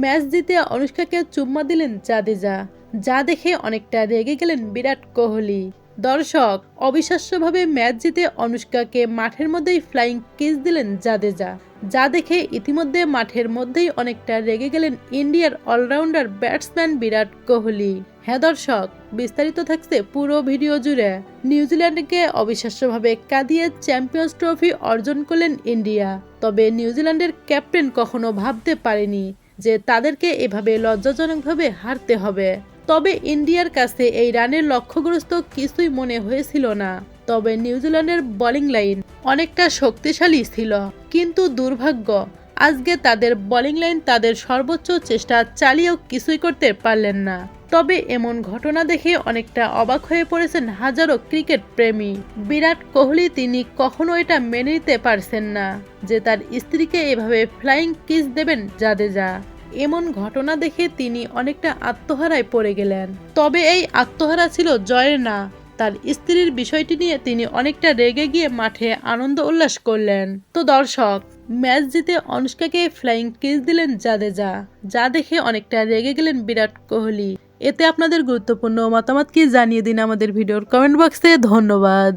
Match জিতে অনুষ্কাকে চুম্মা দিলেন জাদেজা। যা দেখে অনেকটা রেগে গেলেন বিরাট কোহলি। দর্শক, অবিশ্বাস্যভাবে ম্যাচ জিতে অনুষ্কাকে মাঠের মধ্যেই ফ্লাইং কিস দিলেন জাদেজা। যা দেখে ইতিমধ্যে মাঠের মধ্যেই অনেকটা রেগে গেলেন ইন্ডিয়ার অলরাউন্ডার ব্যাটসম্যান বিরাট কোহলি। হ্যাঁ দর্শক, বিস্তারিত থাকছে পুরো ভিডিও জুড়ে। নিউজিল্যান্ডকে অবিশ্বাস্যভাবে কাঁদিয়ে চ্যাম্পিয়ন্স ট্রফি অর্জন করলেন ইন্ডিয়া। তবে নিউজিল্যান্ডের ক্যাপ্টেন কখনো ভাবতে পারেনি। যে তাদেরকে এভাবে লজ্জাজনকভাবে হারতে হবে। তবে ইন্ডিয়ার কাছে এই রানের লক্ষ্যগ্রস্ত কিছুই মনে হয়েছিল না। তবে নিউজিল্যান্ডের বোলিং লাইন অনেকটা শক্তিশালী ছিল। কিন্তু দুর্ভাগ্য, আজকে তাদের বোলিং লাইন তাদের সর্বোচ্চ চেষ্টা চালিয়েও কিছুই করতে পারলেন না। তবে এমন ঘটনা দেখে অনেকটা অবাক হয়ে পড়েছেন হাজারো ক্রিকেট প্রেমী। বিরাট কোহলি তিনি কখনো এটা মেনে নিতে পারছেন না যে তার স্ত্রীকে এভাবে ফ্লাইং কিস দেবেন জাদেজা। এমন ঘটনা দেখে তিনি অনেকটা আত্মহারায় পড়ে গেলেন। তবে এই আত্মহারা ছিল জয়ের না, তার স্ত্রীর বিষয়টি নিয়ে তিনি অনেকটা রেগে গিয়ে মাঠে আনন্দ উল্লাস করলেন। তো দর্শক, ম্যাচ জিতে অনুষ্কাকে ফ্লাইং কিস দিলেন জাদেজা, যা দেখে অনেকটা রেগে গেলেন বিরাট কোহলি। এতে আপনাদের গুরুত্বপূর্ণ মতামত কি জানিয়ে দিন আমাদের ভিডিওর কমেন্ট বক্সে। ধন্যবাদ।